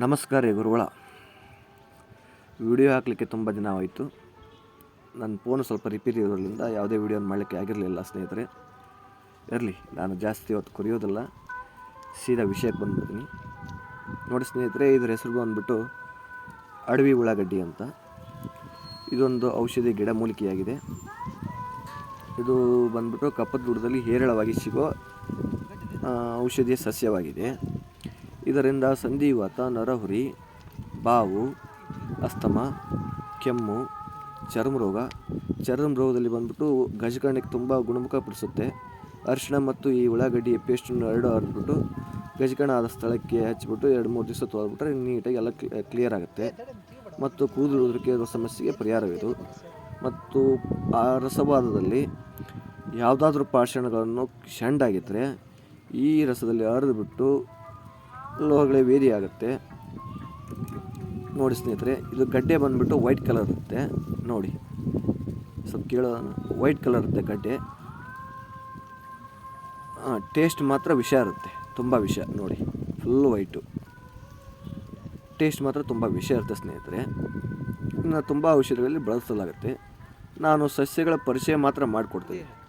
ನಮಸ್ಕಾರ ಗುರುಗಳ. ವಿಡಿಯೋ ಹಾಕಲಿಕ್ಕೆ ತುಂಬ ದಿನ ಆಯಿತು. ನನ್ನ ಫೋನ್ ಸ್ವಲ್ಪ ರಿಪೇರಿ ಇರೋದ್ರಿಂದ ಯಾವುದೇ ವಿಡಿಯೋ ಮಾಡಲಿಕ್ಕೆ ಆಗಿರಲಿಲ್ಲ ಸ್ನೇಹಿತರೆ. ಇರಲಿ, ನಾನು ಜಾಸ್ತಿ ಹೊತ್ತು ಕುರಿಯೋದಿಲ್ಲ ಸೀದಾ ವಿಷಯಕ್ಕೆ ಬಂದ್ಬಿಡ್ತೀನಿ. ನೋಡಿ ಸ್ನೇಹಿತರೆ, ಇದ್ರ ಹೆಸರು ಬಂದುಬಿಟ್ಟು ಅಡವಿ ಉಳ್ಳಾಗಡ್ಡಿ ಅಂತ. ಇದೊಂದು ಔಷಧಿ ಗಿಡ ಮೂಲಿಕೆಯಾಗಿದೆ. ಇದು ಬಂದುಬಿಟ್ಟು ಕಪ್ಪದ ಗುಡ್ಡದಲ್ಲಿ ಹೇರಳವಾಗಿ ಸಿಗೋ ಔಷಧಿಯ ಸಸ್ಯವಾಗಿದೆ. ಇದರಿಂದ ಸಂಧಿವಾತ, ನರಹುರಿ, ಬಾವು, ಅಸ್ತಮ, ಕೆಮ್ಮು, ಚರ್ಮ ರೋಗ. ಚರ್ಮ ರೋಗದಲ್ಲಿ ಬಂದ್ಬಿಟ್ಟು ಗಜಕರ್ಣಕ್ಕೆ ತುಂಬ ಗುಣಮುಖಪಡಿಸುತ್ತೆ ಅರಿಶಿಣ ಮತ್ತು ಈ ಉಳ್ಳಾಗಡ್ಡಿ ಪೇಸ್ಟನ್ನು ಎರಡು ಹರಿದ್ಬಿಟ್ಟು ಗಜಕರ್ಣ ಆದ ಸ್ಥಳಕ್ಕೆ ಹಚ್ಚಿಬಿಟ್ಟು ಎರಡು ಮೂರು ದಿವಸ ತೊಳೆದ್ಬಿಟ್ರೆ ನೀಟಾಗಿ ಎಲ್ಲ ಕ್ಲಿಯರ್ ಆಗುತ್ತೆ. ಮತ್ತು ಕೂದಲು ಸಮಸ್ಯೆಗೆ ಪರಿಹಾರವಿದು ಮತ್ತು ಆ ರಸವಾದದಲ್ಲಿ ಯಾವುದಾದ್ರೂ ಪಾಷಣಗಳನ್ನು ಶಂಡಾಗಿದ್ದರೆ ಈ ರಸದಲ್ಲಿ ಅರಿದ್ಬಿಟ್ಟು ಲೋಹಗಳೇ ವೇರಿ ಆಗುತ್ತೆ. ನೋಡಿ ಸ್ನೇಹಿತರೆ, ಇದು ಗಡ್ಡೆ ಬಂದ್ಬಿಟ್ಟು ವೈಟ್ ಕಲರ್ ಇರುತ್ತೆ. ನೋಡಿ. ಸ್ವಲ್ಪ ಕೇಳೋ ವೈಟ್ ಕಲರ್ ಇರುತ್ತೆ ಗಡ್ಡೆ. ಟೇಸ್ಟ್ ಮಾತ್ರ ವಿಷ ಇರುತ್ತೆ. ತುಂಬ ವಿಷ, ನೋಡಿ. Full white. ಟೇಸ್ಟ್ ಮಾತ್ರ ತುಂಬ ವಿಷ ಇರುತ್ತೆ ಸ್ನೇಹಿತರೆ. ಇನ್ನು ತುಂಬ ಔಷಧಿಗಳಲ್ಲಿ ಬಳಸಲಾಗುತ್ತೆ. ನಾನು ಸಸ್ಯಗಳ ಪರಿಚಯ ಮಾತ್ರ ಮಾಡಿಕೊಡ್ತೀನಿ.